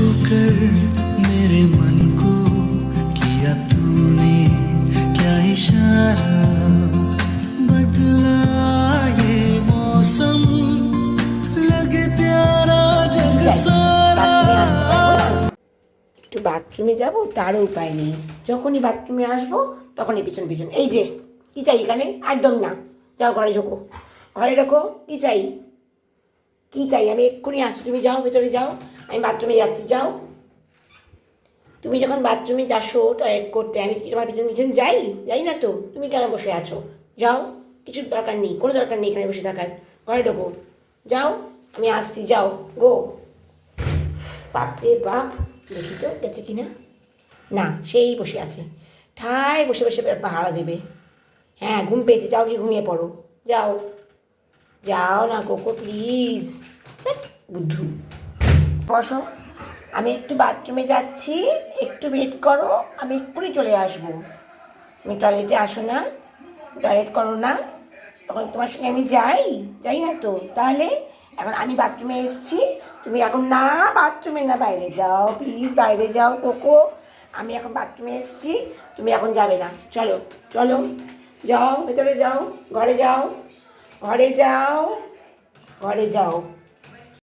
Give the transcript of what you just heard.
छूकर मेरे मन को किया तूने क्या इशारा बदला ये मौसम लगे प्यारा जग सारा একটু বাথরুমে যাব তারও উপায় নেই যখনই বাথরুমে আসবো তখনই পিছন পিছন এই যে কী চাই এখানে একদম না যাও ঘরে ঢোকো ঘরে ঢোকো কী চাই কী চাই আমি এক্ষুনি আসছি তুমি যাও ভেতরে যাও আমি বাথরুমে যাচ্ছি, যাও। তুমি যখন বাথরুমে যাসো টয়লেট করতে, আমি কি তোমার পিছন পিছন যাই? যাই না তো। তুমি কেন বসে আছো? যাও। কিছু দরকার নেই, কোনো দরকার নেই এখানে বসে থাকার। ঘরে ঢোকো। যাও। আমি আসছি, যাও। গো। বাপরে বাপ। দেখি তো, গেছে কি না না সেই বসে আছে। ঠায় বসে বসে পাহারা দেবে। হ্যাঁ ঘুম পেয়েছে। যাও গিয়ে ঘুমিয়ে পড়ো। যাও। যাও না, কোকো প্লিজ বুদ্ধু। বসো। আমি একটু বাথরুমে যাচ্ছি, একটু ওয়েট করো, আমি এক্ষুনি চলে আসব। তুমি টয়লেটে আসো না টয়লেট করো না। তখন তোমার সঙ্গে আমি যাই যাই না তো? তাহলে এখন আমি বাথরুমে এসেছি, তুমি এখন না বাথরুমে না বাইরে যাও প্লিজ বাইরে যাও, কোকো। আমি এখন বাথরুমে এসছি, তুমি এখন যাবে না। চলো চলো, যাও, ভেতরে যাও, ঘরে যাও ঘরে যাও ঘরে যাও।